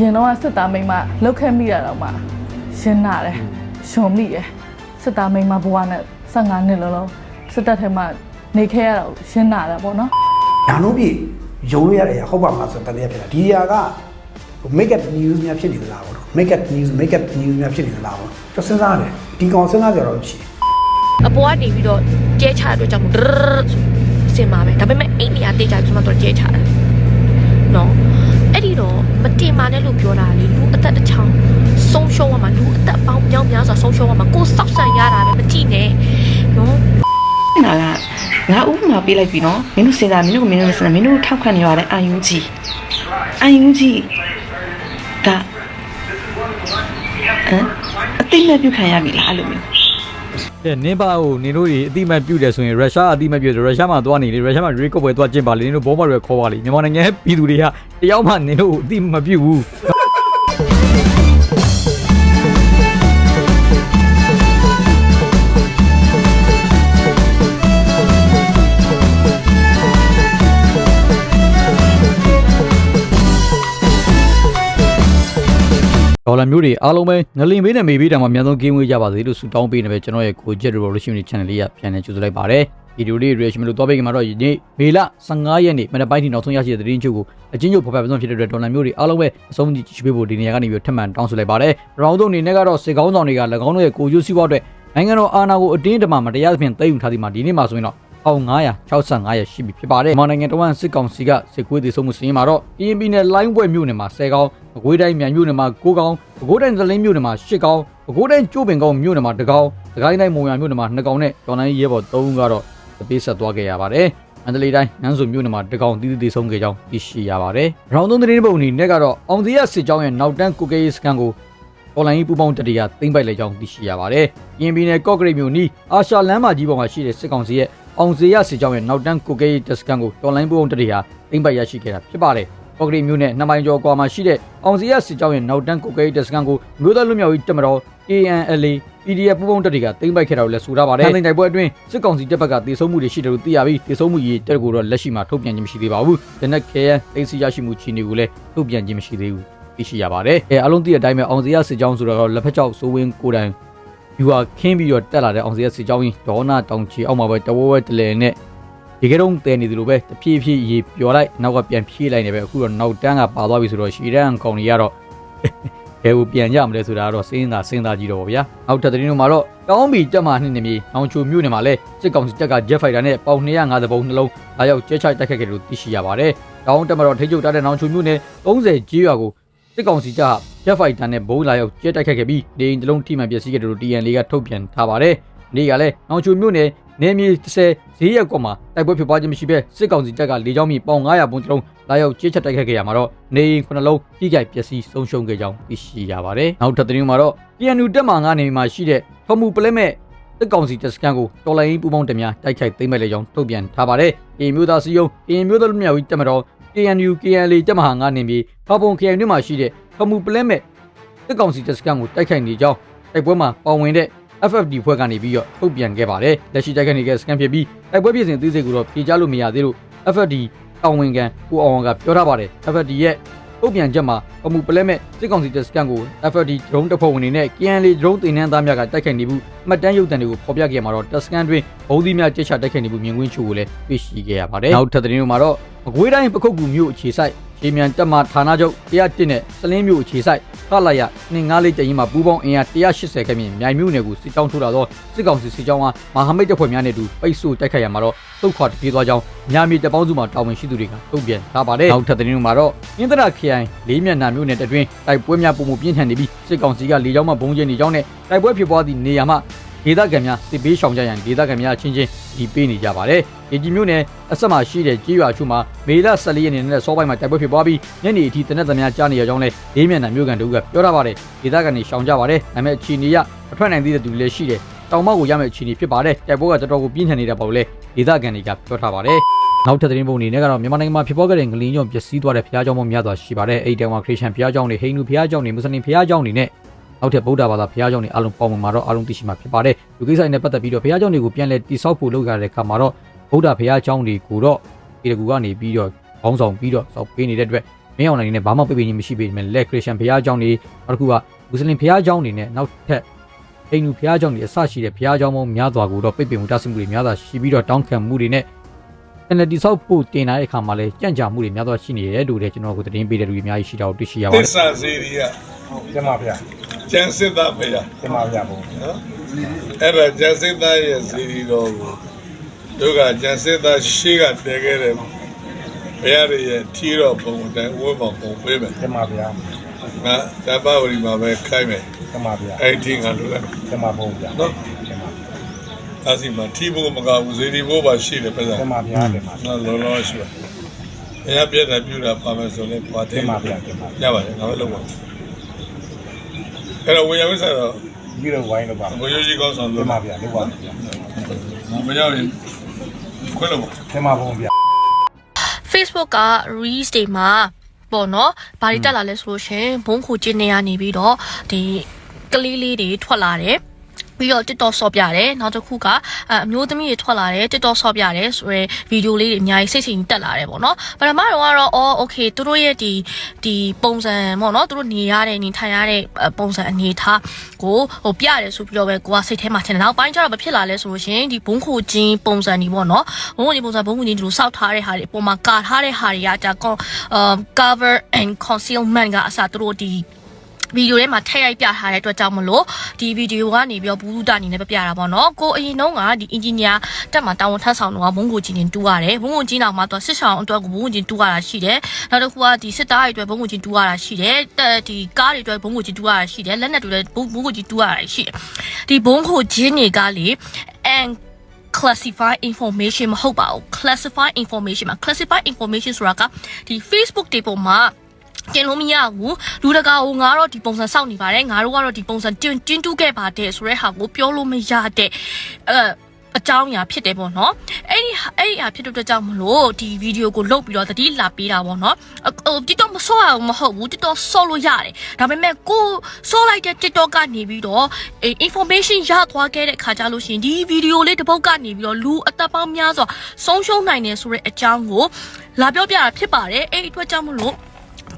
ရင်တော့ကစစ်သားမိန်းမလောက်ခဲ့မိရတော့မှရှင်းလာတယ်ရှင်မိတယ်စစ်သားမိန်းမဘဝနဲ့15နှစ်လုံးလုံးစစ်တပ်ထဲမှာနေခဲ့ရတော့ရှင်းလာတယ်ပေါ့နော်ညာလုံးပြယုံလို့ရတယ်ဟုတ်ပါမှာဆိုတန်တရားဖြစ်တာဒီနေရာက make up news များဖြစ်နေသလားပေါ့နော် make up news make up news များဖြစ်နေသလားပေါ့ကျွန်တော်စဉ်းစားတယ်ဒီကောင်စဉ်းစားကြတော့ရှိတယ်အပေါ်ကနေပြီးတော့ကျဲချတဲ့အတွက်ကြောင့်မို့ဒရရစင်ပါပဲဒါပေမဲ့အိမ်နေရာတိတ်ကြပြီးမှတော့ကျဲချတာနော်အဲ့ဒီ တော့မတင်ပါနဲ့လို့ပြောတာလေလူအသက်တစ်ချောင်းဆုံးရှုံးရမှာလူအသက်ပေါင်းမြောက်များစွာဆုံးရှုံးရမှာကိုယ်စောက်ဆန်ရတာပဲမကြည့်နဲ့နော်နာကငါဥပမာပေးလိုက်ပြီနော်မင်းတို့စဉ်းစားမင်းတို့ကမင်းတို့မစဉ်းစားမင်းတို့ထောက်ခံနေရတဲ့အာယုံကြီးအာယုံကြီးကဟမ်အသိမဲ့ပြုခံရပြီလားအဲ့လိုမျိုး ကဲနင်းပါကိုနင်တို့တွေအတိမတ်ပြုတယ်ဆိုရင်ရုရှားအတိမတ်ပြုတယ်ရုရှားမှာသွားနေလေရုရှားမှာရေကော့ပွဲသွားကျင့်ပါလေနင်တို့ဘောမတွေခေါ်ပါလေမြန်မာနိုင်ငံရဲ့ပြည်သူတွေကတယောက်မှနင်တို့ကိုအတိမပြုဘူး ဒေါ်လာမျိုးတွေအားလုံးပဲငလင်ပေးနဲ့မေပေးတာမှာအများဆုံးဂိမ်းဝေးကြပါစေလို့ဆုတောင်းပေးနေပဲကျွန်တော်ရဲ့ကိုဂျက် revolution channel လေးကပြန်လည်ကြိုဆိုလိုက်ပါတယ်ဗီဒီယိုလေး reaction လို့တော့ပေးကြမှာတော့ဒီနေ့မေလ15ရက်နေ့မနက်ပိုင်းထိနောက်ဆုံးရရှိတဲ့သတင်းချုပ်ကိုအချင်းချုပ်ဖော်ပြပေးဆုံးဖြစ်တဲ့အတွက်ဒေါ်လာမျိုးတွေအားလုံးပဲအဆုံးကြည့်ပေးဖို့ဒီနေရာကနေပြီးထပ်မံတောင်းဆိုလိုက်ပါတယ်ရောင်းသုံးအနေနဲ့ကတော့စေကောင်းဆောင်တွေက၎င်းတို့ရဲ့ကိုကျိုးစည်းပွားအတွက်နိုင်ငံတော်အာဏာကိုအတင်းတမမတရားသဖြင့်သိမ်းယူထားသည်မှာဒီနေ့မှာဆိုရင်တော့ 1965ရက်ရှိပြီဖြစ်ပါတယ်။မြန်မာနိုင်ငံတော်ဝန်စစ်ကောင်စီကစစ်ကွေးသေးဆုံးမှုစီးရင်မှာတော့ EMP နဲ့ line ပွဲမြို့နယ်မှာ10ကောင်း၊အကွေးတိုင်းမြန်မြို့နယ်မှာ9ကောင်း၊ပဲခူးတိုင်းသလင်းမြို့နယ်မှာ10ကောင်း၊ပဲခူးတိုင်းကျိုးပင်ကောင်းမြို့နယ်မှာ2ကောင်း၊စကိုင်းတိုင်းမုံရမြို့နယ်မှာ2ကောင်းနဲ့ဒေါ်နိုင်ရဲဘော်3ဦးကတော့တပေးဆက်သွားခဲ့ရပါတယ်။မန္တလေးတိုင်းနန်းစုံမြို့နယ်မှာ2ကောင်းတီးတီးသေးဆုံးခဲ့ကြောင်းသိရှိရပါတယ်။ရောင်သုံးသတင်းပုံအနေနဲ့ကတော့အောင်စရစစ်ကြောင်းရဲ့နောက်တန်းကိုကေးစကန်ကိုအွန်လိုင်းပူပေါင်းတတိယသိမ့်ပိုက်လိုက်ကြောင်းသိရှိရပါတယ်။ရင်ပြည်နယ်ကော့ဂရိတ်မြို့နီးအာရှလမ်းမကြီးပေါ်မှာရှိတဲ့စစ်ကောင်စီရဲ့ အောင်စေရစစ်ကြောင်းရဲ့နောက်တန်းကိုကေးတက်စကန်ကိုအွန်လိုင်းပူပေါင်းတတိယသိမ့်ပိုက်ရရှိခဲ့တာဖြစ်ပါတယ်။ကော့ဂရိတ်မြို့နယ်နှစ်မိုင်ကျော်ကွာမှာရှိတဲ့အောင်စေရစစ်ကြောင်းရဲ့နောက်တန်းကိုကေးတက်စကန်ကိုမြို့သားလူမျိုးကြီးတက်မတော် KNLA PDF ပူပေါင်းတတိကသိမ့်ပိုက်ခဲ့တာကိုလည်းဆိုထားပါတယ်။တိုင်းတိုက်ပွဲအတွင်းစစ်ကောင်စီတပ်ဘက်ကတေဆုံးမှုတွေရှိတယ်လို့သိရပြီးတေဆုံးမှုကြီးတက်ကိုတော့လက်ရှိမှာထုတ်ပြန်ခြင်းမရှိသေးပါဘူး။ဒနက်ခဲယန်သိစီရရှိမှုချီနေကိုလည်းထုတ်ပြန်ခြင်းမရှိသေးဘူး။သိရှိရပါတယ်။အဲအလုံးသိတဲ့အတိုင်းပဲအောင်စရစစ်ကြောင်းဆိုတော့လက်ဖက်ချောက်စိုးဝင်းကိုတိုင် ယူဟာခင်းပြီးတော့တက်လာတဲ့အောင်စရစစ်ကြောင်းကြီးဒေါနာတောင်ချီအောက်မှာပဲတဝဲဝဲတလဲနဲ့ဒီကဲတော့တဲနေသလိုပဲတဖြည်းဖြည်းရေပျော်လိုက်နောက်ကပြန်ဖြည့်လိုက်နေပဲအခုတော့နောက်တန်းကပါသွားပြီဆိုတော့ရှီရန်ကောင်ကြီးကတော့ဘယ်ကိုပြန်ကြမလဲဆိုတာကတော့စဉ်းစားစဉ်းစားကြည့်တော့ဗောဗျာနောက်ထပ်သတင်းတွေမှာတော့တောင်းဘီတက်မှာနှစ်နေမြေနောင်ချိုမြို့နယ်မှာလဲစစ်ကောင်စီတပ်က Jet Fighter နဲ့ပေါင်250ပုံနှလုံးလာရောက်ကျဲချတိုက်ခတ်ခဲ့တယ်လို့သိရှိရပါတယ်တောင်းတက်မှာတော့ထိချုပ်ထားတဲ့နောင်ချိုမြို့နယ်30ကျေးရွာကို စစ်ကောင်စီတပ် Jet Fighter နဲ့ဘုံလာရောက်ကျဲတိုက်ခတ်ခဲ့ပြီးနေအိမ်တစ်လုံးထိမှန်ပျက်စီးခဲ့တယ်လို့ TN လေးကထုတ်ပြန်ထားပါတယ်။နေ့ကလည်းနောင်ချိုမြို့နယ်နေမြေ30ဈေးရက်ကွက်မှာတိုက်ပွဲဖြစ်ပွားခြင်းမရှိဘဲစစ်ကောင်စီတပ်ကလေကြောင်းမြေပေါင်900ပုံတစ်လုံးလာရောက်ကျဲချက်တိုက်ခတ်ခဲ့ရမှာတော့နေအိမ်9လုံးကြီးကြိုက်ပျက်စီးဆုံးရှုံးခဲ့ကြောင်းသိရှိရပါတယ်။နောက်ထပ်သတင်းမှာတော့ PNU တက်မှာ9နေမှာရှိတဲ့ဖမှုပလဲမဲ့စစ်ကောင်စီတပ်စခန်းကိုတော်လိုင်းပူပေါင်းတများတိုက်ခိုက်သိမ်းမဲ့လေကြောင်းထုတ်ပြန်ထားပါတယ်။အေမျိုးသားစီယုံအေမျိုးသားလူမျိုးကြီးတက်မတော် KNU KNL တက်မဟာ9နေပြီးဖပုံ KNU မှာရှိတဲ့ဖမှုပလဲမဲ့စစ်ကောင်စီတပ်စခန်းကိုတိုက်ခိုက်နေကြောင်းတိုက်ပွဲမှာပါဝင်တဲ့ FFD ဖွဲ့ကနေပြီးတော့ထုတ်ပြန်ခဲ့ပါတယ်။လက်ရှိတိုက်ခိုက်နေတဲ့စကန်ဖြစ်ပြီးတိုက်ပွဲပြည်စဉ်သိစိတ်ကိုတော့ဖြေချလို့မရသေးလို့ FFD တောင်ဝင်ကန်ကိုအောင်အောင်ကပြောထားပါတယ်။ FFD ရဲ့ ထုတ်ပြန်ချက်မှာအမှုပလဲမဲ့စစ်ကောင်စီတပ်စကန်ကို FFD drone တပ်ဖွဲ့ဝင်တွေနဲ့ KNL drone တင်နန်းသားများကတိုက်ခိုက်နေမှုမှတ်တမ်းရုပ်သံတွေကိုဖော်ပြခဲ့မှာတော့တပ်စကန်တွင်ဘုံသီးများကြက်ချတိုက်ခိုက်နေမှုမြင်ကွင်းချို့ကိုလည်းတွေ့ရှိခဲ့ရပါတယ်။နောက်ထပ်သတင်းတွေမှာတော့မကွေးတိုင်းပခုတ်ကူမြို့အခြေဆိုင်ရေမြန်တက်မှဌာနချုပ်101နဲ့စလင်းမြို့အခြေဆိုင် ခလာရ254တရင်မှာပူးပေါင်းအင်အား180ခန့်မြင့်မြိုင်မြို့နယ်ကိုစစ်ကြောင်းထိုးလာတော့စစ်ကောင်စီစစ်ကြောင်းကမဟာမိတ်တပ်ဖွဲ့များနဲ့အတူပိတ်ဆို့တိုက်ခိုက်ရမှာတော့သုတ်ခွာတပြေးသွားကြောင်းညာမီတပ်ပေါင်းစုမှတာဝန်ရှိသူတွေကတုံ့ပြန်ထားပါတယ်နောက်ထပ်သတင်းတွေမှာတော့အင်းတရခရိုင်လေးမျက်နှာမြို့နယ်အတွင်းတိုက်ပွဲများပုံမှုပြင်းထန်နေပြီးစစ်ကောင်စီကလေကြောင်းမှဘုံကျင်းနေကြောင်းနဲ့တိုက်ပွဲဖြစ်ပွားသည့်နေရာမှာ ဒေသခံများစစ်ပေးရှောင်ကြရန်ဒေသခံများချင်းချင်းဒီပေးနေကြပါတယ်။ရေကြီးမြို့နယ်အဆက်မှာရှိတဲ့ကြေးရွာချုမှာမေလ14ရက်နေ့နဲ့စောပိုင်းမှာတိုက်ပွဲဖြစ်ပွားပြီးညနေအထိတနက်သမားကြားနေရကြောင်းလဲလေးမြန်တန်မြို့ကန်တို့ကပြောထားပါတယ်။ဒေသခံတွေရှောင်ကြပါတယ်။ဒါပေမဲ့အခြေအနေရအထွက်နိုင်သေးတဲ့သူလည်းရှိတယ်။တောင်မောက်ကိုရမယ့်အခြေအနေဖြစ်ပါတယ်။တိုက်ပွဲကတော်တော်ကိုပြင်းထန်နေတာပေါ့လေ။ဒေသခံတွေကပြောထားပါတယ်။နောက်ထပ်သတင်းပုံအနေနဲ့ကတော့မြန်မာနိုင်ငံမှာဖြစ်ပေါ်ခဲ့တဲ့ငလင်းညွန့်ပျက်စီးသွားတဲ့ဖျားကြောင်ပေါင်းများစွာရှိပါတယ်။အဲဒီတောင်မှာခရစ်ယာန်ဖျားကြောင်တွေ၊ဟိန္ဒူဖျားကြောင်တွေ၊မွတ်စလင်ဖျားကြောင်တွေနဲ့ နောက်ထပ်ဗုဒ္ဓဘာသာဘုရားကျောင်းတွေအလုံးပေါင်းမှာတော့အလုံးသိရှိမှာဖြစ်ပါတယ်။လူကိစ္စတွေနဲ့ပတ်သက်ပြီးတော့ဘုရားကျောင်းတွေကိုပြန်လည်တိစောက်ဖို့လုပ်ရတဲ့အခါမှာတော့ဗုဒ္ဓဘုရားကျောင်းတွေကိုတော့ဒီတကူကနေပြီးတော့ခေါင်းဆောင်ပြီးတော့စောက်ပေးနေတဲ့အတွက်မင်းအောင်နိုင်နဲ့ဘာမှပြပြချင်းမရှိပေမဲ့လက်ခရစ်ယာန်ဘုရားကျောင်းတွေနောက်တစ်ခုကမွတ်စလင်ဘုရားကျောင်းတွေနဲ့နောက်ထပ်အိမ်လူဘုရားကျောင်းတွေအစရှိတဲ့ဘုရားကျောင်းပေါင်းများစွာကိုတော့ပြပြမှုတတ်ဆမှုတွေများစွာရှိပြီးတော့တောင်းခံမှုတွေနဲ့ NLD ဆောက်ဖို့တင်လာတဲ့အခါမှာလဲကြံ့ကြာမှုတွေများစွာရှိနေတယ်လို့လည်းကျွန်တော်တို့သတင်းပေးတဲ့လူတွေအများကြီးရှိတာကိုတွေ့ရှိရပါသတယ်စ္စာစီရီကကျမဗျာ ကျန်စစ်သားဖေရကျမဗျာဘုံနော်အဲ့ဒါကျန်စစ်သားရဲ့စီရီတော်ကိုတို့ကကျန်စစ်သားရှေ့ကတည်ခဲ့တဲ့ဘုရားတွေရဲ့ထီတော်ပုံအတိုင်းဝတ်ပေါ်ပုံပေးမယ်ကျမဗျာငါတပ္ပဝရီမှာပဲခိုင်းမယ်ကျမဗျာအဲ့ဒီငါလိုလိုက်ကျမဘုံဗျာနော်ကျမအစီမှာထီဖို့မကဘူးစီရီဖို့ပါရှိတယ်ပြန်ကျမဗျာကျမနော်လောလောရှိပါဘုရားပြည့်တယ်ပြုတာပါမယ်ဆိုလဲပွားတကျယ်မဗျာကျမရပါတယ်ငါပဲလုပ်ပါ အဲ့တော့ဝေယဝိဆာတော့ပြီးတော့ဝိုင်းလို့ပါဘုရားကြီးကောင်းဆောင်ကျလို့မဗျာလို့ပါဗျာမရောက်ရင်ခွဲလို့ပါကျမဘုံဗျာ Facebook က reels တွေမှာပေါ့နော်ဘာတွေတက်လာလဲဆိုလို့ရှရင်ဘုံခိုကျင်းနေရနေပြီးတော့ဒီကလေးလေးတွေထွက်လာတယ် ပြီးတော့ TikTok ဆော့ပြတယ်နောက်တစ်ခုကအအမျိုးသမီးတွေထွက်လာတယ် TikTok ဆော့ပြတယ်ဆိုရယ်ဗီဒီယိုလေးတွေအများကြီးစိတ်ချိန်တက်လာတယ်ပေါ့နော်ပထမတော့ကတော့အော် okay သူတို့ရဲ့ဒီဒီပုံစံပေါ့နော်သူတို့နေရတဲ့နေထိုင်ရတဲ့အဲပုံစံအနေထားကိုဟိုပြရတယ်ဆိုပြီးတော့ပဲကိုကစိတ်ထဲမှာထင်တယ်နောက်ပိုင်းကျတော့ဘာဖြစ်လာလဲဆိုလို့ရှရင်ဒီဘုံခိုချင်းပုံစံဒီပေါ့နော်ဘုံခိုချင်းပုံစံဘုံခိုချင်းဒီလိုစောက်ထားတဲ့ဟာတွေအပေါ်မှာကာထားတဲ့ဟာတွေကကြာကောအာ cover and concealment ကအစားသူတို့ဒီ ဗီဒီယိုထဲမှာထည့်ရိုက်ပြထားတဲ့အတွက်ကြောင့်မလို့ဒီဗီဒီယိုကနေပြီးတော့ဘူးလူတာအနေနဲ့ပြပြတာပေါ့နော်ကိုအရင်တုန်းကဒီအင်ဂျင်နီယာတက်မှာတာဝန်ထမ်းဆောင်တော့ဘုံကိုကြီးနေတူရတယ်ဘုံကိုကြီးနောက်မှာတော့စစ်ဆောင်အတွက်ကိုဘုံကိုကြီးတူရတာရှိတယ်နောက်တစ်ခုကဒီစစ်သားတွေအတွက်ဘုံကိုကြီးတူရတာရှိတယ်တက်ဒီကားတွေအတွက်ဘုံကိုကြီးတူရတာရှိတယ်လက်နက်တွေလည်းဘုံဘုံကိုကြီးတူရတာရှိတယ်ဒီဘုံကိုကြီးတွေကလေ and classify information မဟုတ်ပါဘူး classify information မှာ classify information ဆိုတာကဒီ Facebook တွေပေါ်မှာ ကျင်လို့မရဘူးလူတကာကိုငါတော့ဒီပုံစံစောင့်နေပါတယ်ငါတို့ကတော့ဒီပုံစံတင်းတင်းတူးခဲ့ပါတယ်ဆိုတဲ့ဟာကိုပြောလို့မရတဲ့အဲအကြောင်းအရာဖြစ်တယ်ပေါ့နော်အဲ့ဒီအဲ့ဒီအဖြစ်တဲ့အတွက်ကြောင့်မလို့ဒီဗီဒီယိုကိုလုတ်ပြီးတော့တတိလာပေးတာပေါ့နော်ဟို TikTok မဆော့ရဘူးမဟုတ်ဘူး TikTok ဆော့လို့ရတယ်ဒါပေမဲ့ကိုဆော့လိုက်တဲ့ TikTok ကနေပြီးတော့ information ရသွားခဲ့တဲ့ခါကြလို့ရှိရင်ဒီဗီဒီယိုလေးတစ်ပုတ်ကနေပြီးတော့လူအသက်ပေါင်းများစွာဆုံးရှုံးနိုင်တယ်ဆိုတဲ့အကြောင်းကိုလာပြောပြတာဖြစ်ပါတယ်အဲ့ဒီအတွက်ကြောင့်မလို့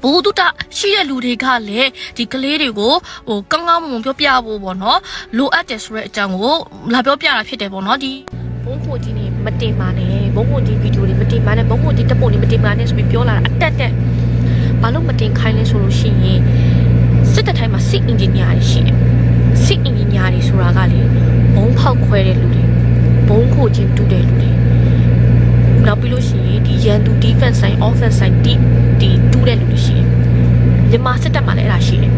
ဘူဒုတရှိတဲ့လူတွေကလည်းဒီကလေးတွေကိုဟိုကောင်းကောင်းမွန်မွန်ပြောပြဖို့ပေါ့နော်လိုအပ်တယ်ဆိုတဲ့အကြောင်းကိုလာပြောပြတာဖြစ်တယ်ပေါ့နော်ဒီဘုံဖို့ကြီးနေမတင်ပါနဲ့ဘုံဖို့ကြီးဗီဒီယိုတွေမတင်ပါနဲ့ဘုံဖို့ကြီးတက်ဖို့နေမတင်ပါနဲ့ဆိုပြီးပြောလာတာအတက်တက်ဘာလို့မတင်ခိုင်းလဲဆိုလို့ရှိရင်စစ်တပ်တိုင်းမှာစစ်အင်ဂျင်နီယာတွေရှိတယ်စစ်အင်ဂျင်နီယာတွေဆိုတာကလေဘုံဖောက်ခွဲတဲ့လူတွေဘုံခိုချင်းတူတဲ့လူတွေနောက်ပြီးလို့ရှိရင်ဒီရန်သူ defense side offense side ဒီဒီ တူတဲ့လူတွေရှိတယ်မြန်မာစစ်တပ်မှာလည်းအဲ့ဒါရှိတယ်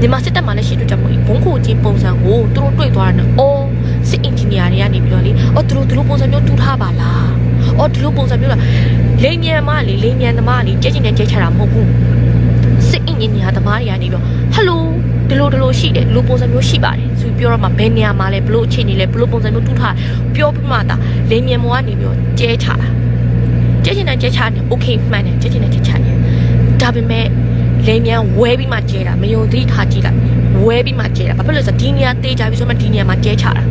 မြန်မာစစ်တပ်မှာလည်းရှိတဲ့ကြောင့်မို့ဘုံခိုချင်းပုံစံကိုသူတို့တွေ့သွားတယ်အော်စစ်အင်ဂျင်နီယာတွေကနေပြီးတော့လေအော်သူတို့သူတို့ပုံစံမျိုးတူထားပါလားအော်ဒီလိုပုံစံမျိုးလားလိန်မြန်မလေလိန်မြန်သမားလေကြက်ချင်တဲ့ကြက်ချတာမဟုတ်ဘူးစစ်အင်ဂျင်နီယာသမားတွေကနေပြီးတော့ဟယ်လိုဒီလိုဒီလိုရှိတယ်ဒီလိုပုံစံမျိုးရှိပါတယ်ဆိုပြီးပြောတော့မှဘယ်နေရာမှာလဲဘလို့အခြေအနေလဲဘလို့ပုံစံမျိုးတူထားပြောပြမှတာလိန်မြန်မောကနေပြီးတော့ကျဲချတာ ကျဲချင်တဲ့ကျဲချနေ okay မှန်တယ်ကျဲချင်တဲ့ကျဲချနေဒါပေမဲ့လိန်မြန်ဝဲပြီးမှကျဲတာမယုံသီးထားကြည့်လိုက်ဝဲပြီးမှကျဲတာဘာဖြစ်လို့လဲဆိုတော့ဒီနေရာတေးကြပြီးဆိုမှဒီနေရာမှာကျဲချတာ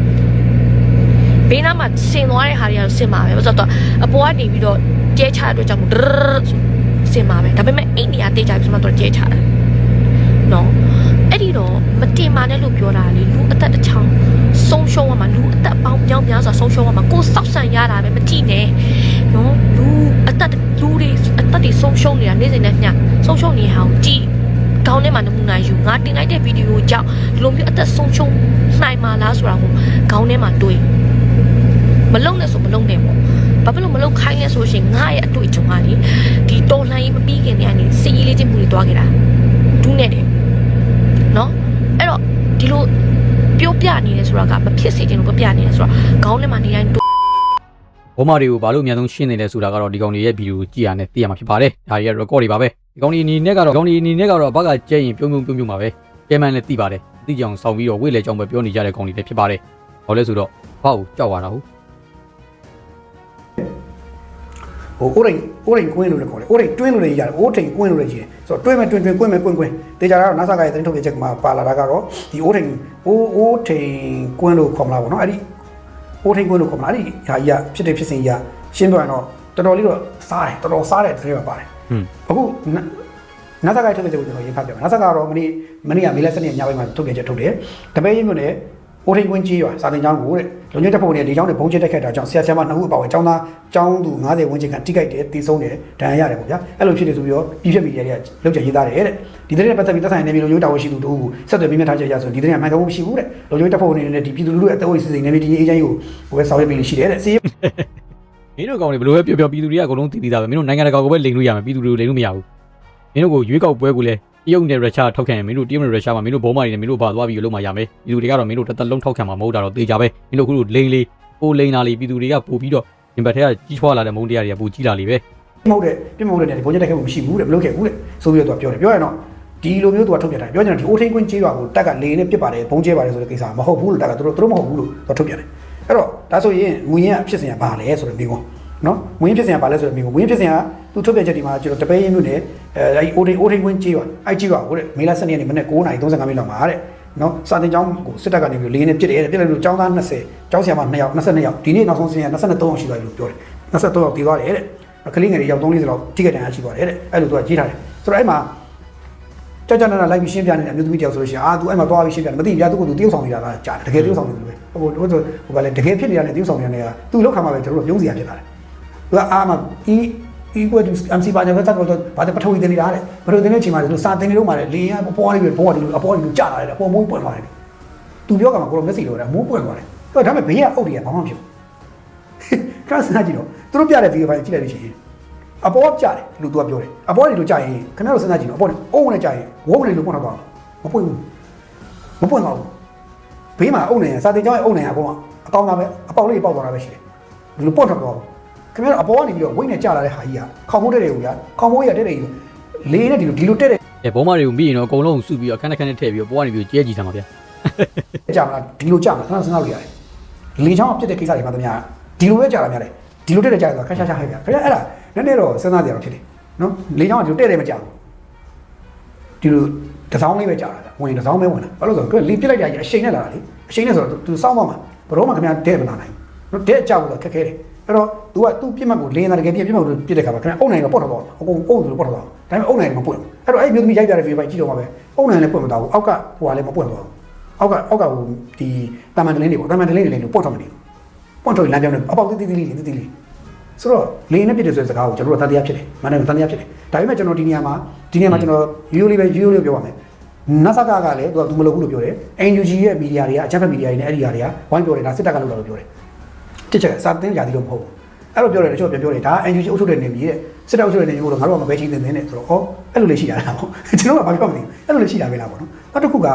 ဘေးနားမှာဆင်သွားတဲ့ဟာတွေကတော့ဆင်ပါပဲဘာလို့ဆိုတော့အပေါ်ကနေပြီးတော့ကျဲချတဲ့အတွက်ကြောင့်မို့ဒရရဆိုဆင်ပါပဲဒါပေမဲ့အိတ်နေရာတေးကြပြီးဆိုမှတော့ကျဲချတာနော်အဲ့ဒီတော့မတင်ပါနဲ့လို့ပြောတာလေလူအသက်တစ်ချောင်းဆုံးရှုံးရမှာလူအသက်ပေါင်းမြောက်များစွာဆုံးရှုံးရမှာကိုယ်စောက်ဆန်ရတာပဲမကြည့်နဲ့ နော်လူအသက်လူတွေအသက်တွေဆုံးရှုံးနေတာနေ့စဉ်နဲ့မျှဆုံးရှုံးနေဟောင်းကြည့်ကောင်းထဲမှာနမူနာယူငါတင်လိုက်တဲ့ဗီဒီယိုကြောင့်ဒီလိုမျိုးအသက်ဆုံးရှုံးနိုင်မှာလားဆိုတာကိုခေါင်းထဲမှာတွေးမလုံနဲ့ဆိုမလုံနဲ့ပေါ့ဘာဖြစ်လို့မလုံခိုင်းလဲဆိုရှင်ငါရဲ့အတွေ့အကြုံကလေဒီတော်လှန်ရေးမပြီးခင်တည်းကနေစီရေးလေးချင်းမှုတွေတွားခဲ့တာဒူးနဲ့တယ်နော်အဲ့တော့ဒီလိုပြောပြနေတယ်ဆိုတာကမဖြစ်စေချင်လို့ပြောပြနေတယ်ဆိုတော့ခေါင်းထဲမှာနေတိုင်းတွေး ဘောမာတွေကိုဘာလို့အများဆုံးရှင်းနေလဲဆိုတာကတော့ဒီကောင်တွေရဲ့ဗီဒီယိုကြည့်ရတဲ့သိရမှာဖြစ်ပါတယ်ဒါတွေက record တွေပါပဲဒီကောင်တွေအနေနဲ့ကတော့ဒီကောင်တွေအနေနဲ့ကတော့ဘက်ကကျဲရင်ပြုံးပြုံးပြုံးပြုံးပါပဲကျဲမှန်းလည်းသိပါတယ်သိကြအောင်ဆောင်ပြီးတော့ဝိလေကြောင်ပဲပြောနေကြတဲ့ကောင်တွေလည်းဖြစ်ပါတယ်ဟောလဲဆိုတော့ဘာကိုကြောက်ရတာဟုတ်ဟိုအိုးရင်အိုးရင်ကွင်းလို့လည်းခေါ်တယ်အိုးရင်တွင်းလို့လည်းရတယ်အိုးထိန်ကွင်းလို့လည်းရှိတယ်ဆိုတော့တွင်းမဲ့တွင်းတွင်းကွင်းမဲ့ကွင်းကွင်းတေချာကတော့နာဆာကရဲ့သတင်းထုတ်ပြန်ချက်ကမှာပါလာတာကတော့ဒီအိုးထိန်အိုးအိုးထိန်ကွင်းလို့ခေါ်မလားပေါ့နော်အဲ့ဒီ အိုးထိန်ကွင်းလို့ခေါ်မလားအဲ့ဒီဟာကြီးကဖြစ်တဲ့ဖြစ်စဉ်ကြီးကရှင်းပြရင်တော့တော်တော်လေးတော့စားတယ်တော်တော်စားတယ်သတင်းမှာပါတယ်อืมအခုနာသကထုတ်တဲ့ချက်ကိုကျွန်တော်ရေးဖတ်ပြမယ်နာသကတော့မနေ့မနေ့ကမေလ7ရက်ညပိုင်းမှာထုတ်ပြန်ချက်ထုတ်တယ်တပည့်ရင်းမြို့နယ် အိုထိန်ကွင်းကြီးရွာစာတင်ကျောင်းကိုတဲ့လုံခြုံတပ်ဖွဲ့ဝင်တွေဒီကျောင်းတွေဘုံကျတိုက်ခိုက်တာကြောင့်ဆရာဆရာမနှစ်ဦးအပါအဝင်ကျောင်းသားကျောင်းသူ90ဝန်းကျင်ကတိကြိုက်တယ်တီးဆုံးတယ်ဒဏ်ရာရတယ်ပေါ့ဗျာအဲ့လိုဖြစ်နေဆိုပြီးတော့ပြည်ဖြတ်မီဒီယာတွေကလောက်ကျရေးသားတယ်တဲ့ဒီတဲ့ပတ်သက်ပြီးသက်ဆိုင်နေပြည်လုံခြုံတာဝန်ရှိသူတို့ကိုဆက်သွယ်မိမြတ်ထားချက်ရဆိုဒီတဲ့ကမှန်ကန်မှုမရှိဘူးတဲ့လုံခြုံတပ်ဖွဲ့ဝင်တွေနဲ့ဒီပြည်သူလူထုရဲ့အသက်အွေးစီစဉ်နေပြည်ဒီအေဂျင့်ကိုဟိုပဲဆောင်ရွက်ပေးလို့ရှိတယ်တဲ့စီးမင်းတို့ကောင်တွေဘယ်လိုပဲပြောပြောပြည်သူတွေကအကုန်လုံးတည်တည်သားပဲမင်းတို့နိုင်ငံတကာကိုပဲလိန်လို့ရမယ်ပြည်သူတွေကိုလိန်လို့မရဘူးမင်းတို့ကိုရွေးကောက်ပွဲကိုလည်း တရုတ်နဲ့ရုရှားထောက်ခံရင်မင်းတို့တရုတ်နဲ့ရုရှားမှာမင်းတို့ဘောမာတွေနဲ့မင်းတို့ဘာသွားပြီးလို့မှရမယ်ပြည်သူတွေကတော့မင်းတို့တစ်သက်လုံးထောက်ခံမှာမဟုတ်တာတော့သေချာပဲမင်းတို့ခုလိုလိန်လေးပိုလိန်လာလေးပြည်သူတွေကပို့ပြီးတော့ရင်ဘတ်ထဲကကြီးထွားလာတဲ့မုန်းတရားတွေကပိုကြီးလာလေးပဲမဟုတ်တဲ့ပြမဟုတ်တဲ့နေဘုံကျတက်ခဲ့မှုမရှိဘူးတဲ့မလုပ်ခဲ့ဘူးတဲ့ဆိုပြီးတော့သူကပြောတယ်ပြောရရင်တော့ဒီလိုမျိုးသူကထုတ်ပြန်တယ်ပြောချင်တယ်ဒီအိုထိန်ကွင်းကျေးရွာကိုတက်ကလေနဲ့ပြစ်ပါတယ်ဘုံကျဲပါတယ်ဆိုတဲ့ကိစ္စမဟုတ်ဘူးလို့တက်ကသူတို့သူတို့မဟုတ်ဘူးလို့သူထုတ်ပြန်တယ်အဲ့တော့ဒါဆိုရင်ငွေရဖြစ်စဉ်ကဘာလဲဆိုတဲ့မိကုန်းနော်ငွေဖြစ်စဉ်ကဘာလဲဆိုတဲ့မိကုန်းငွေဖြစ်စဉ်က သူထုတ်ပြန်ချက်ဒီမှာကျွန်တော်တပည့်ရင်းမျိုးနဲ့အဲအဲ့အိုထိန်အိုထိန်ကွင်းကျေးရွာအဲ့ကျေးရွာကိုတဲ့မေလ12ရက်နေ့မနေ့9:35မိနစ်လောက်မှာတဲ့နော်စာတင်ကျောင်းကိုစစ်တပ်ကနေပြီးလေနဲ့ပြစ်တယ်တဲ့ပြစ်လိုက်လို့ကျောင်းသား20ကျောင်းဆရာမ2ယောက်22ယောက်ဒီနေ့နောက်ဆုံးစင်းရ23ယောက်ရှိသွားပြီလို့ပြောတယ်23ယောက်တည်သွားတယ်တဲ့ကလေးငယ်တွေရောက်3 40လောက်ထိခိုက်ဒဏ်ရာရှိပါတယ်တဲ့အဲ့လိုသူကကြီးထားတယ်ဆိုတော့အဲ့မှာကြောက်ကြောက်နာနာလိုက်ပြီးရှင်းပြနေတဲ့အမျိုးသမီးတယောက်ဆိုလို့ရှိရင်အာ तू အဲ့မှာသွားပြီးရှင်းပြတယ်မသိဘူးဗျာသူကသူတယောက်ဆောင်နေတာလားကြားတယ်တကယ်တယောက်ဆောင်နေတယ်ဟိုဟိုဟိုဟိုကလည်းတကယ်ဖြစ်နေတာနဲ့တယောက်ဆောင်နေတာကသူလောက်ခါမှပဲကျွန်တော်တို့ပြုံးစီရဖြစ်လာတယ်သူကအာမ e equal to mc ဘာညာပဲတက်တော့ဘာတဲ့ပထဝီတင်နေတာတဲ့ပထဝီတင်တဲ့အချိန်မှာသူစာတင်နေတော့မှလေလေယာပေါ်ပေါ်လေးပဲပေါ်တယ်လို့အပေါ်ကြီးကြာလာတယ်အပေါ်မိုးပွင့်သွားတယ်သူပြောကမှာကိုလိုမျက်စိလိုတယ်မိုးပွင့်သွားတယ်သူကဒါပေမဲ့ဘေးကအုပ်တွေကဘာမှမဖြစ်ဘူးကစနာကြည့်တော့သူတို့ပြတဲ့ဗီဒီယိုပိုင်းကြည့်လိုက်လို့ရှိရင်အပေါ်ကြတယ်လို့သူကပြောတယ်အပေါ်နေလို့ကြာရင်ခင်ဗျားတို့စဉ်းစားကြည့်နော်အပေါ်နေအုံနဲ့ကြာရင်ဝုန်းနေလို့ပွင့်တော့သွားမပွင့်ဘူးမပွင့်တော့ဘူးဘေးမှာအုံနေစာတင်ကျောင်းရဲ့အုံနေအကောင်ကအကောင်သားပဲအပေါက်လေးပေါက်သွားတာပဲရှိတယ်ဒီလိုပွင့်တော့သွားဘူး ခင်ဗျားတို့အပေါ်ကနေပြီးတော့ဝိတ်နဲ့ကြာလာတဲ့ဟာကြီးကခေါင်းမိုးတဲ့တယ်ကိုညာခေါင်းမိုးကြီးကတဲ့တယ်ကြီးလေးနဲ့ဒီလိုဒီလိုတဲ့တယ်အဲဘောမာတွေကိုမိရင်တော့အကုန်လုံးစုပြီးတော့ခဏခဏထည့်ပြီးတော့ပေါ်ကနေပြီးကျဲကြည့်ထားမှာဗျာကြာမလားဒီလိုကြာမလားခဏစဉ်းစားလို့ရတယ်လေချောင်းကပြစ်တဲ့ကိစ္စတွေမှတည်းများဒီလိုပဲကြာလာများတယ်ဒီလိုတဲ့တဲ့ကြာတယ်ဆိုခက်ရှာရှာဟဲ့ဗျာခင်ဗျာအဲ့ဒါနည်းနည်းတော့စဉ်းစားကြရတော့ဖြစ်တယ်နော်လေချောင်းကဒီလိုတဲ့တယ်မကြာဘူးဒီလိုတစ်စောင်းလေးပဲကြာတာဝင်တစ်စောင်းပဲဝင်တာဘာလို့လဲဆိုတော့လေပြစ်လိုက်ကြရင်အရှိန်နဲ့လာတာလေအရှိန်နဲ့ဆိုတော့သူစောင်းသွားမှာဘယ်တော့မှခင်ဗျာတဲ့မလာနိုင်ဘူးနော်တဲ့ကြောက်လို့ခက်ခဲတယ် အဲ့တော့ तू ကသူ့ပြစ်မှတ်ကိုလင်းတာတကယ်ပြစ်ပြစ်မှတ်ကိုပြစ်တဲ့ခါမှာခင်ဗျာအုံနိုင်တော့ပုတ်တော့တော့အကုန်အုံဆိုလို့ပုတ်တော့ဒါပေမဲ့အုံနိုင်တော့မပွင့်ဘူးအဲ့တော့အဲ့မျိုးသမီးရိုက်ပြတဲ့ဗီဒီယိုပိုင်းကြည့်တော့မှပဲအုံနိုင်လည်းပွင့်မသွားဘူးအောက်ကဟိုကလည်းမပွင့်သွားဘူးအောက်ကအောက်ကဟိုဒီတာမန်တလင်းတွေပေါ့တာမန်တလင်းတွေလည်းလို့ပွတ်ထွက်မနေဘူးပွတ်ထွက်လမ်းကြောင်းနဲ့အပေါက်တိတိတိလေးတိတိလေးဆိုတော့လေနဲ့ပြစ်တယ်ဆိုတဲ့စကားကိုကျွန်တော်တို့တန်တရားဖြစ်တယ်မန္တလေးတန်တရားဖြစ်တယ်ဒါပေမဲ့ကျွန်တော်ဒီနေရာမှာဒီနေရာမှာကျွန်တော်ရိုးရိုးလေးပဲရိုးရိုးလေးပြောပါမယ်နတ်စကားကလည်းသူကသူမလုပ်ဘူးလို့ပြောတယ် NUG ရဲ့မီဒီယာတွေကအချက်ဖက်မီဒီယာတွေနဲ့အဲ့ဒီဟာတွေကဝိုင်းပြောတယ်ဒါစစ်တပ်ကလုပ်တာလို့ပြောတယ် တစ်ချက်ကစာတင်ကြသည်လို့မဟုတ်ဘူးအဲ့လိုပြောတယ်တချို့ပြန်ပြောတယ်ဒါ NUG အုပ်ချုပ်တဲ့နေပြည်တဲ့စစ်တပ်အုပ်ချုပ်တဲ့နေပြည်တော့ငါတို့ကမပဲချင်းတင်နေတယ်ဆိုတော့ဩအဲ့လိုလေးရှိတာလားပေါ့ကျွန်တော်ကဘာပြောမသိဘူးအဲ့လိုလေးရှိတာပဲလားပေါ့နော်နောက်တစ်ခုက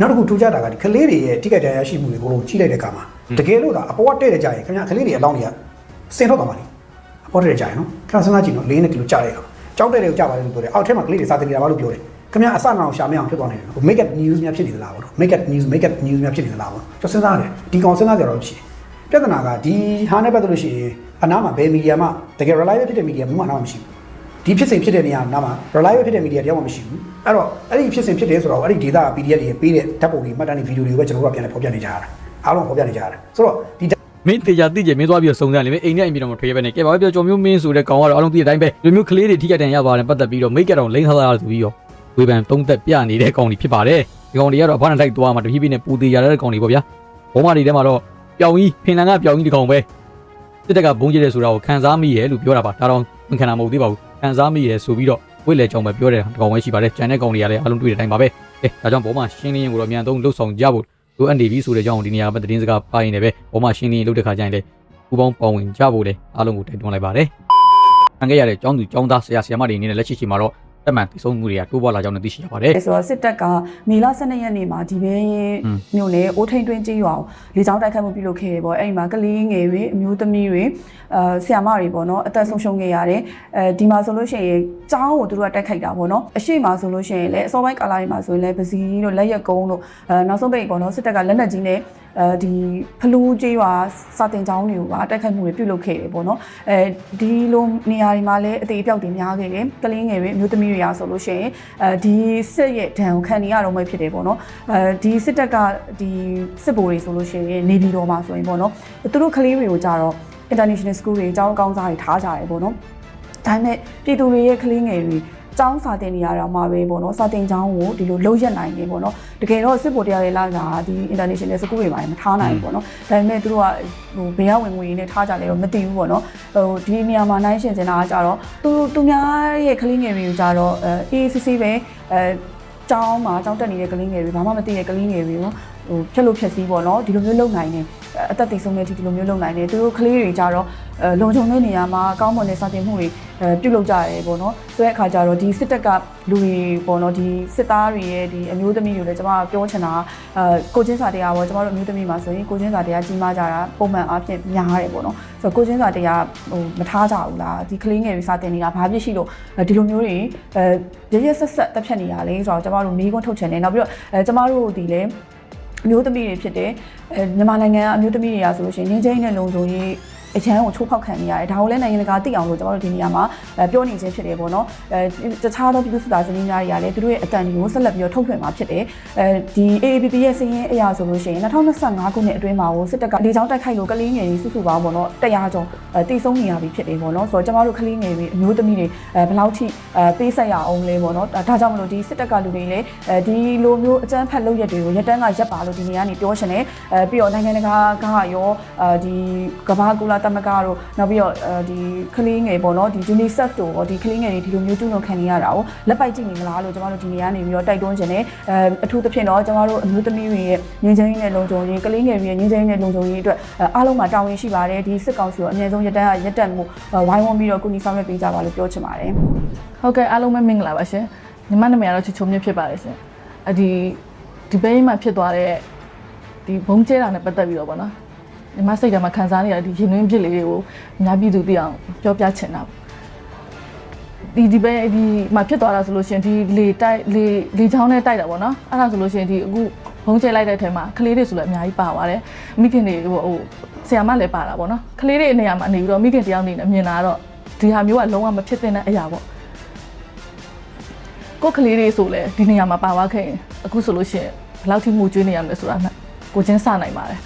နောက်တစ်ခုထူးခြားတာကဒီကလေးတွေရဲ့တိကျတရားရှိမှုတွေကိုလုံးကြီးလိုက်တဲ့အခါမှာတကယ်လို့ဒါအပေါ်ကတဲ့တဲ့ကြရင်ခင်ဗျာကလေးတွေအလောင်းတွေကစင်ထုတ်သွားပါလိမ့်အပေါ်တဲ့တဲ့ကြရင်နော်ခဏစဉ်းစားကြည့်နော်လေးနဲ့ဒီလိုကြားရအောင်ကြောက်တဲ့တွေကိုကြားပါလေလို့ပြောတယ်အောက်ထဲမှာကလေးတွေစာတင်နေတာပါလို့ပြောတယ်ခင်ဗျာအစနာအောင်ရှာမအောင်ဖြစ်သွားနေတယ်ဟို make up news များဖြစ်နေသလားပေါ့နော် make up news make up news များဖြစ်နေသလားပေါ့ကျွန်တော်စဉ်းစားတယ်ဒီကောင်စဉ်းစားကြတော့ရှိ ပြဿနာကဒီဟာနဲ့ပတ်သက်လို့ရှိရင်အနားမှာဘယ်မီဒီယာမှတကယ် reliable ဖြစ်တဲ့မီဒီယာဘူးမှအနားမှာမရှိဘူးဒီဖြစ်စဉ်ဖြစ်တဲ့နေရာနားမှာ reliable ဖြစ်တဲ့ media တယောက်မှမရှိဘူးအဲ့တော့အဲ့ဒီဖြစ်စဉ်ဖြစ်တယ်ဆိုတော့အဲ့ဒီ data PDF တွေပေးတဲ့ဓာတ်ပုံတွေမှတ်တမ်းတွေဗီဒီယိုတွေကိုပဲကျွန်တော်တို့ကပြန်လည်ဖော်ပြနေကြရတာအားလုံးဖော်ပြနေကြရတာဆိုတော့ဒီမင်းတေချာတိကျမင်းသွားပြီးတော့စုံစမ်းလိမ့်မယ်အိမ်နဲ့အိမ်ပြည်တော်မှာထွေးရပဲနဲ့ကဲပါပဲပြောကြော်မျိုးမင်းဆိုတဲ့ကောင်ကတော့အားလုံးသိတဲ့အတိုင်းပဲဒီလိုမျိုးကလေးတွေထိခိုက်ဒဏ်ရာပါတယ်ပတ်သက်ပြီးတော့မိတ်ကတော့လိမ့်ထားတာဆိုပြီးတော့ဝေဖန်သုံးသက်ပြနေတဲ့ကောင်တွေဖြစ်ပါတယ်ဒီကောင်တွေကတော့အဖားနဲ့လိုက်သွားမှတဖြည်းဖြည်းနဲ့ပူသေးရတဲ့ကောင်တွေပေါ့ဗျာဘောမတွေထဲမှာတော့ ပျောင်ကြီးဖင်လန်ကပျောင်ကြီးဒီကောင်ပဲစစ်တပ်ကဘုံကျတဲ့ဆိုတာကိုခံစားမိရဲ့လို့ပြောတာပါဒါတော့မခံနိုင်မဟုတ်သေးပါဘူးခံစားမိရဲ့ဆိုပြီးတော့ဝိလေကြောင်ပဲပြောတဲ့ကောင်ပဲရှိပါတယ်ကျန်တဲ့ကောင်တွေကလည်းအားလုံးတွေ့တဲ့အတိုင်းပါပဲအဲဒါကြောင့်ဘောမရှင်းလင်းရင်ကိုတော့အမြန်ဆုံးလှုပ်ဆောင်ကြဖို့လိုအပ်နေပြီဆိုတဲ့ကြောင့်ဒီနေရာမှာသတင်းစကားပါရင်လည်းပဲဘောမရှင်းလင်းရင်လှုပ်တဲ့ခါကျရင်လည်းပူပေါင်းပေါဝင်ကြဖို့လည်းအားလုံးကိုတိုက်တွန်းလိုက်ပါတယ်။ခံခဲ့ရတဲ့ကျောင်းသူကျောင်းသားဆရာဆရာမတွေအနေနဲ့လက်ရှိချိန်မှာတော့ တက်မှန်တည်ဆုံးမှုတွေကတိုးပွားလာကြောင်းလည်းသိရှိရပါတယ်ဆိုတော့စစ်တပ်ကမေလ12ရက်နေ့မှာဒီဘဲอืมမြို့နယ်အိုးထိန်တွင်းကြီးရွာကိုလေကြောင်းတိုက်ခတ်မှုပြုလုပ်ခဲ့တယ်ပေါ့အဲ့ဒီမှာကလေးငယ်တွေအမျိုးသမီးတွေအဲဆရာမတွေပေါ့နော်အသက်ဆုံးရှုံးခဲ့ရတယ်အဲဒီမှာဆိုလို့ရှိရင်ကျောင်းကိုသူတို့ကတိုက်ခိုက်တာပေါ့နော်အရှိမဆိုလို့ရှိရင်လည်းအစောပိုင်းကာလတွေမှာဆိုရင်လည်းပစီတို့လက်ရက်ကုန်းတို့အဲနောက်ဆုံးပိတ်ပေါ့နော်စစ်တပ်ကလက်နက်ကြီးနဲ့ အဲဒီဖလူးကြီးရွာစာတင်ကျောင်းတွေကိုပါတိုက်ခိုက်မှုတွေပြုလုပ်ခဲ့တယ်ပေါ့နော်အဲဒီလိုနေရာတွေမှာလည်းအသေးအပြောက်တွေများခဲ့တယ်ကလေးငယ်တွေအမျိုးသမီးတွေရာဆိုလို့ရှိရင်အဲဒီစစ်ရဲ့ဒဏ်ကိုခံနေရတော့မှဖြစ်တယ်ပေါ့နော်အဲဒီစစ်တပ်ကဒီစစ်ဗိုလ်တွေဆိုလို့ရှိရင်နေပြည်တော်မှာဆိုရင်ပေါ့နော်သူတို့ကလေးတွေကိုကြတော့ international school တွေအကြောင်းအကောင်းစားတွေထားကြတယ်ပေါ့နော်ဒါပေမဲ့ပြည်သူတွေရဲ့ကလေးငယ်တွေ ကျောင်းစာတင်နေရတာမှပဲပေါ့နော်စာတင်ကျောင်းကိုဒီလိုလုံးရက်နိုင်နေပေါ့နော်တကယ်တော့စစ်ဗိုလ်တရားတွေလာကဒီ international school တွေမှာမထားနိုင်ဘူးပေါ့နော်ဒါပေမဲ့သူတို့ကဟိုဘယ်ရောက်ဝင်ငွေနဲ့ထားကြလဲတော့မသိဘူးပေါ့နော်ဟိုဒီနေရာမှာနိုင်ရှင်ကျင်တာကကြတော့သူသူများရဲ့ကလေးငယ်တွေကိုကြတော့အဲ ACC ပဲအဲကျောင်းမှာကျောင်းတက်နေတဲ့ကလေးငယ်တွေဘာမှမသိတဲ့ကလေးငယ်တွေကို ဟိုဖြက်လို့ဖြက်စီးပေါ့နော်ဒီလိုမျိုးလုပ်နိုင်တယ်အသက်သိဆုံးတဲ့အထိဒီလိုမျိုးလုပ်နိုင်တယ်သူတို့ကလေးတွေကြတော့အဲလုံခြုံတဲ့နေရာမှာကောင်းမွန်တဲ့စာတင်မှုတွေအဲပြုလုပ်ကြရတယ်ပေါ့နော်ဆိုတဲ့အခါကျတော့ဒီစစ်တပ်ကလူတွေပေါ့နော်ဒီစစ်သားတွေရဲ့ဒီအမျိုးသမီးတွေလည်းကျွန်မပြောချင်တာအဲကိုချင်းစာတရားပေါ့ကျွန်တော်တို့အမျိုးသမီးမှာဆိုရင်ကိုချင်းစာတရားကြီးမားကြတာပုံမှန်အားဖြင့်များတယ်ပေါ့နော်ဆိုတော့ကိုချင်းစာတရားဟိုမထားကြဘူးလားဒီကလေးငယ်တွေစာတင်နေတာဘာဖြစ်ရှိလို့ဒီလိုမျိုးတွေအဲရရဆက်ဆက်တက်ဖြတ်နေရလဲဆိုတော့ကျွန်မတို့မိကွန်းထုတ်ချင်တယ်နောက်ပြီးတော့အဲကျွန်မတို့ဒီလည်းအ မျိုးသမီးတွေဖြစ်တယ်အဲမြန်မာနိုင်ငံကအမျိုးသမီးတွေကဆိုလို့ရှိရင်ငင်းချင်းနဲ့လုံခြုံရေး အချမ်းကိုချိုးဖောက်ခံနေရတယ်ဒါကိုလည်းနိုင်ငံတကာသိအောင်လို့ကျွန်တော်တို့ဒီနေရာမှာအဲပြောနေခြင်းဖြစ်တယ်ပေါ့နော်အဲတခြားသောပြည်သူ့စစ်သားစည်းများတွေကလည်းသူတို့ရဲ့အတန်တွေကိုဆက်လက်ပြီးတော့ထုတ်ပြန်မှာဖြစ်တယ်အဲဒီ AAPP ရဲ့စည်ရင်းအရာဆိုလို့ရှိရင်2025ခုနှစ်အတွင်းမှာကိုစစ်တပ်ကလေကြောင်းတိုက်ခိုက်လို့ကလေးငယ်တွေစုစုပေါင်းပေါ့နော်100ကျော်အဲတည်ဆုံးနေရပြီဖြစ်တယ်ပေါ့နော်ဆိုတော့ကျွန်တော်တို့ကလေးငယ်တွေအမျိုးသမီးတွေအဲဘယ်လောက်ထိအဲပေးဆက်ရအောင်လဲပေါ့နော်ဒါကြောင့်မလို့ဒီစစ်တပ်ကလူတွေလည်းအဲဒီလိုမျိုးအကြမ်းဖက်လုပ်ရက်တွေကိုရက်တန်းကရက်ပါလို့ဒီနေရာကနေပြောရှင်တယ်အဲပြီးတော့နိုင်ငံတကာကရောအဲဒီကမ္ဘာကူလာတမကတို့နောက်ပြီးတော့အဲဒီကလေးငယ်ပေါ့နော်ဒီ UNICEF တို့ရောဒီကလေးငယ်တွေဒီလိုမျိုးကျူးလွန်ခံနေရတာကိုလက်ပိုက်ကြည့်နေမလားလို့ကျွန်တော်တို့ဒီနေရာနေပြီးတော့တိုက်တွန်းခြင်းနဲ့အဲအထူးသဖြင့်တော့ကျွန်တော်တို့အမျိုးသမီးတွေရဲ့ငင်းချင်းရေးနဲ့လုံခြုံရေးကလေးငယ်တွေရဲ့ငင်းချင်းရေးနဲ့လုံခြုံရေးအတွက်အားလုံးမှာတာဝန်ရှိပါတယ်ဒီစစ်ကောင်စီကိုအမြဲဆုံးရက်တန်းကရက်တက်မှုဝိုင်းဝန်းပြီးတော့ကုညီဆောင်ရွက်ပေးကြပါလို့ပြောချင်ပါတယ်ဟုတ်ကဲ့အားလုံးပဲမင်္ဂလာပါရှင်ညီမနာမည်ကတော့ချစ်ချုံမြင့်ဖြစ်ပါတယ်ရှင်အဒီဒီဘေးမှာဖြစ်သွားတဲ့ဒီဘုံကျဲတာနဲ့ပတ်သက်ပြီးတော့ဗောနော် ညီမစိတ်ထဲမှာခံစားနေရတဲ့ဒီရင်တွင်းဖြစ်လေးတွေကိုအများပြည်သူသိအောင်ပြောပြချင်တာပေါ့ဒီဒီဘေးဒီမှာဖြစ်သွားတာဆိုလို့ရှရင်ဒီလေတိုက်လေလေချောင်းနဲ့တိုက်တာဗောနော်အဲ့ဒါဆိုလို့ရှရင်ဒီအခုဘုံကျဲလိုက်တဲ့အထက်မှာကလေးတွေဆိုလည်းအများကြီးပါသွားတယ်မိခင်တွေဟိုဟိုဆရာမလည်းပါတာဗောနော်ကလေးတွေအနေနဲ့မှာအနေပြီးတော့မိခင်တယောက်အနေနဲ့မြင်တာကတော့ဒီဟာမျိုးကလုံးဝမဖြစ်သင့်တဲ့အရာပေါ့ကိုယ်ကလေးတွေဆိုလဲဒီနေရာမှာပါသွားခဲ့ရင်အခုဆိုလို့ရှိရင်ဘယ်လောက်ထိမှုကျွေးနေရမလဲဆိုတာမှကိုချင်းစနိုင်ပါတယ်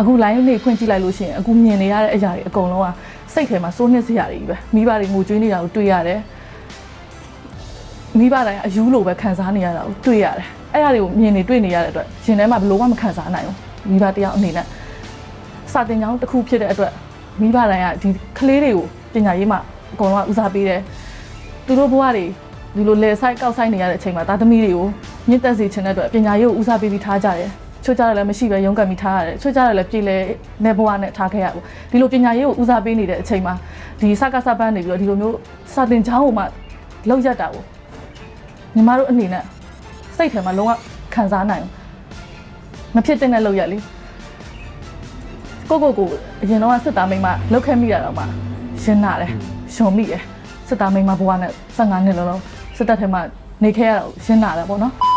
အခု line လေးဖွင့်ကြည့်လိုက်လို့ရှိရင်အခုမြင်နေရတဲ့အရာတွေအကုန်လုံးကစိတ်ထဲမှာစိုးနှစ်စရာတွေကြီးပဲမိဘတွေငိုကြွေးနေတာကိုတွေ့ရတယ်မိဘတိုင်းအယူလိုပဲခံစားနေရတာကိုတွေ့ရတယ်အဲ့ဒါတွေကိုမြင်နေတွေ့နေရတဲ့အတွက်ရှင်ထဲမှာဘယ်လိုမှမခံစားနိုင်ဘူးမိဘတယောက်အနေနဲ့စာတင်ကြောင်းတစ်ခုဖြစ်တဲ့အတွက်မိဘတိုင်းကဒီကလေးတွေကိုပညာရေးမှာအကုန်လုံးကဦးစားပေးတယ်သူတို့ဘဝတွေဒီလိုလေဆိုင်ကောက်ဆိုင်နေရတဲ့အချိန်မှာသားသမီးတွေကိုမြင့်တက်စေချင်တဲ့အတွက်ပညာရေးကိုဦးစားပေးပြီးထားကြတယ်။ ချို့ကြတယ်လည်းမရှိပဲရုန်းကန်ပြီးထားရတယ်။ချို့ကြတယ်လည်းပြည်လဲနေဘဝနဲ့ထားခဲ့ရဘူး။ဒီလိုပညာရေးကိုဦးစားပေးနေတဲ့အချိန်မှာဒီစကားစပန်းနေပြီးတော့ဒီလိုမျိုးစာတင်ချောင်းကိုမှလောက်ရက်တာကိုညီမတို့အနေနဲ့စိတ်ထဲမှာလုံးဝခံစားနိုင်ဘူး။မဖြစ်တဲ့နဲ့လောက်ရက်လေ။ကိုကိုကိုအရင်တော့စစ်သားမိန်းမလောက်ခဲ့မိရတော့မှရှင်းလာတယ်။ရှုံမိတယ်။စစ်သားမိန်းမဘဝနဲ့15နှစ်လုံးလုံးစစ်တပ်ထဲမှာနေခဲ့ရတာကိုရှင်းလာတယ်ပေါ့နော်။